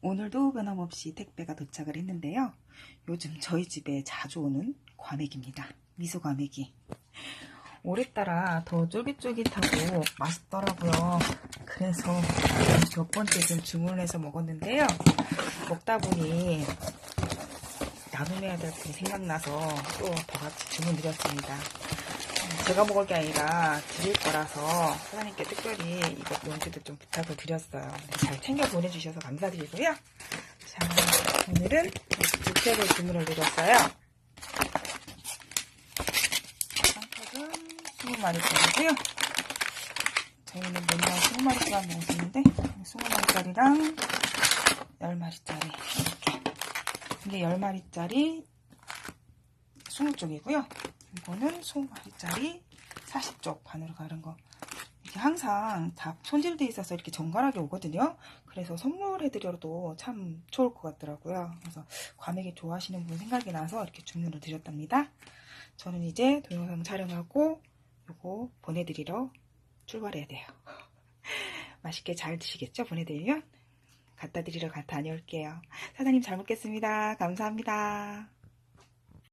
오늘도 변함없이 택배가 도착을 했는데요. 요즘 저희 집에 자주 오는 과메기입니다. 미소 과메기. 오랫따라 더 쫄깃쫄깃하고 맛있더라고요. 그래서 몇 번째 좀 주문해서 먹었는데요. 먹다 보니 나눔해야 될 게 생각나서 또더 같이 주문드렸습니다. 제가 먹을 게 아니라 드릴 거라서 사장님께 특별히 이것 용기도 좀 부탁을 드렸어요. 잘 챙겨 보내주셔서 감사드리고요. 자, 오늘은 두 팩을 주문을 드렸어요. 한 팩은 20마리짜리고요. 저희는 맨날 20마리짜리 먹었는데 20마리짜리랑 10마리짜리 이렇게 이게 10마리짜리 20쪽이고요. 이거는 20마리짜리 40쪽 반으로 가른 거. 이게 항상 다 손질돼 있어서 이렇게 정갈하게 오거든요. 그래서 선물해드려도 참 좋을 것 같더라고요. 그래서 과메기 좋아하시는 분 생각이 나서 이렇게 주문을 드렸답니다. 저는 이제 동영상 촬영하고 요거 보내드리러 출발해야 돼요. 맛있게 잘 드시겠죠? 보내드리면 갖다 드리러 가 다녀올게요. 사장님 잘 먹겠습니다. 감사합니다.